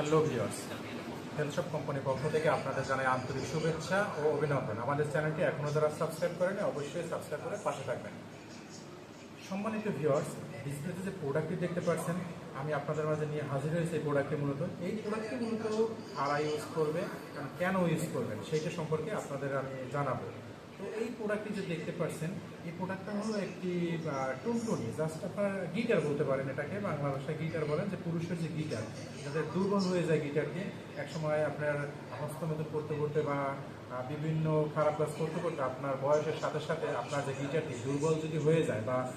Hello viewers হেলশপ কোম্পানির পক্ষ থেকে আপনাদের জানাই আন্তরিক শুভেচ্ছা ও অভিনন্দন। আমাদের চ্যানেলটি এখনও যারা সাবস্ক্রাইব করেনি, অবশ্যই সাবস্ক্রাইব করে পাশে থাকবেন। সম্মানিত ভিউয়ার্স, ডিসপ্লেতে যে প্রোডাক্টটি দেখতে পাচ্ছেন, আমি আপনাদের মাঝে নিয়ে হাজির হয়েছি এই প্রোডাক্টটি মূলত। এই প্রোডাক্টটি মূলত কারা ইউজ করবে, কেন ইউজ করবেন, সেইটা সম্পর্কে আপনাদের আমি জানাব। তো এই প্রোডাক্টটি যে দেখতে পাচ্ছেন, এই প্রোডাক্টটা হলো একটি টুনটুনি জাস্ট আপনার গিটার বলতে পারেন এটাকে, বাংলা ভাষায় গিটার বলেন, যে পুরুষের যে গিটার যাদের দুর্বল হয়ে যায় গিটারকে একসময় আপনার হস্তমত করতে করতে বা বিভিন্ন খারাপ কাজ করতে করতে আপনার বয়সের সাথে সাথে আপনার যে গিটারটি দুর্বল যদি হয়ে যায় বা,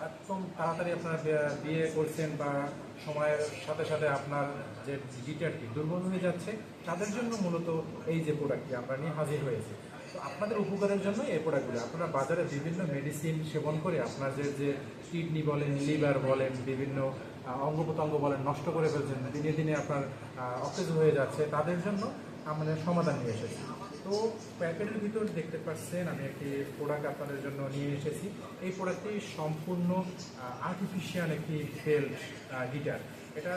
একদম তাড়াতাড়ি আপনার বিয়ে- করছেন বা সময়ের সাথে সাথে আপনার যে গিটারটি দুর্বল হয়ে যাচ্ছে, তাদের জন্য মূলত এই যে প্রোডাক্টটি আমরা নিয়ে হাজির হয়েছি। আপনাদের উপকারের জন্য এই প্রোডাক্টগুলো আপনারা বাজারে বিভিন্ন মেডিসিন সেবন করে আপনার যে যে কিডনি বলেন লিভার বলেন, বিভিন্ন অঙ্গ প্রত্যঙ্গ বলেন, নষ্ট করে ফেলছেন, দিনে দিনে আপনার অকেজ হয়ে যাচ্ছে, তাদের জন্য আমরা সমাধান নিয়ে এসেছি। তো প্যাকেটের ভিতর দেখতে পাচ্ছেন, আমি একটি প্রোডাক্ট আপনাদের জন্য নিয়ে এসেছি। এই প্রোডাক্টটি সম্পূর্ণ আর্টিফিশিয়াল একটি বেল গিটার এটা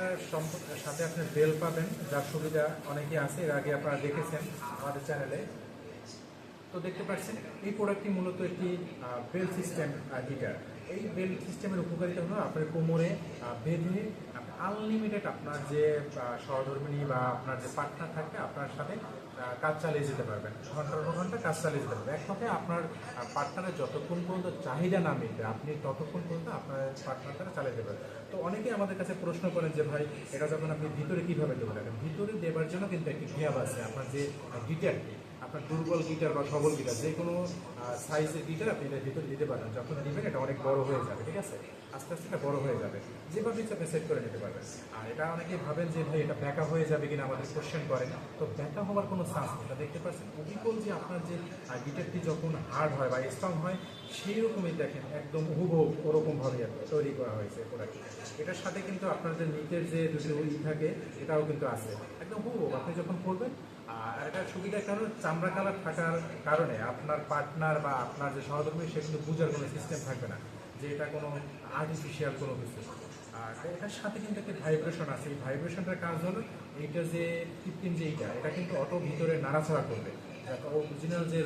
সাথে আপনি বেল পাবেন, যার সুবিধা অনেকে আছে, এর আগে আপনারা দেখেছেন আমাদের চ্যানেলে তো দেখতে পাচ্ছেন, এই প্রোডাক্টটি মূলত একটি বেল সিস্টেম হিটার এই বেল সিস্টেমের উপকারিতা হলো আপনার কোমরে বেঁধে আনলিমিটেড আপনার যে সহধর্মিনী বা আপনার যে পার্টনার থাকবে আপনার সাথে কাজ চালিয়ে যেতে পারবেন। ঘণ্টার পর ঘণ্টা কাজ চালিয়ে যেতে পারবেন। এক কথায় আপনার পার্টনারের যতক্ষণ পর্যন্ত চাহিদা না মিটবে, আপনি ততক্ষণ পর্যন্ত আপনার পার্টনার দ্বারা চালিয়ে পারবেন। তো অনেকেই আমাদের কাছে প্রশ্ন করেন যে, ভাই, এটা যখন আপনি ভিতরে কীভাবে দেবেন? ভিতরে দেবার জন্য কিন্তু একটি ঘিয়াব আছে। আপনার যে গিটারটি আপনার দুর্বল গিটার বা সবল গিটার, যে কোনো সাইজের গিটার আপনি এটার ভিতরে দিতে পারেন। যখন দিবেন, এটা অনেক বড় হয়ে যাবে, ঠিক আছে? আস্তে আস্তে এটা বড় হয়ে যাবে। যেভাবে আপনি সেট করে নিতে পারবেন। আর এটা অনেকে ভাবেন যে, ভাই, এটা ব্যাকা হয়ে যাবে কিনা আমাদের কোশ্চেন করেন তো ব্যাকা হওয়ার কোনো চান্স নেই। এটা দেখতে পাচ্ছেন, অবিকল যে আপনার যে গিটারটি যখন হার্ড হয় বা স্ট্রং হয় সেই রকমই দেখেন, একদম হুবহু ওরকমভাবে তৈরি করা হয়েছে প্রোডাক্ট এটার সাথে কিন্তু আপনার যে নিচের যে দুটো ই থাকে, এটাও কিন্তু আছে। একদম হুবহু, আপনি যখন করবেন আর কারণ থাকার কারণে আপনার পার্টনার বা আপনার যে সে কিন্তু কোনো সিস্টেম থাকবে না যে এটা কোনো কোনো আর এটার সাথে কিন্তু ভাইব্রেশন আছে। এই ভাইব্রেশনটার কাজ এইটা যে যে এটা কিন্তু অটো ভিতরে করবে। যে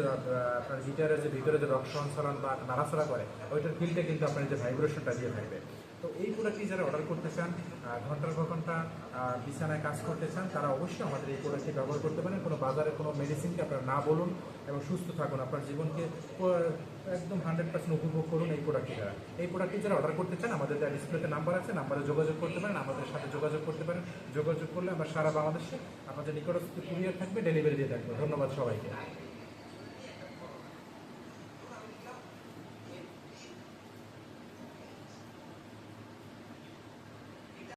আপনার যে ভিতরে যে সঞ্চালন বা নাড়াচাড়া করে, ওইটার ফিলটা কিন্তু আপনার যে ভাইব্রেশনটা দিয়ে থাকবে। তো এই প্রোডাক্টটি যারা অর্ডার করতে চান ঘণ্টার পর ঘণ্টা বিছানায় কাজ করতে চান, তারা অবশ্যই আমাদের এই প্রোডাক্টটি ব্যবহার করতে পারেন। কোনো বাজারে কোনো মেডিসিনকে আপনারা না বলুন এবং সুস্থ থাকুন। আপনার জীবনকে একদম হান্ড্রেড পার্সেন্ট উপভোগ করুন এই প্রোডাক্টটি দ্বারা। এই প্রোডাক্টটি যারা অর্ডার করতে চান, আমাদের যা ডিসপ্লেতে নাম্বার আছে নাম্বারে যোগাযোগ করতে পারেন, আমাদের সাথে যোগাযোগ করতে পারেন। যোগাযোগ করলে আমরা সারা বাংলাদেশে আমাদের নিকটস্থ কুরিয়ার থাকবে ডেলিভারি দিয়ে থাকবে। ধন্যবাদ সবাইকে।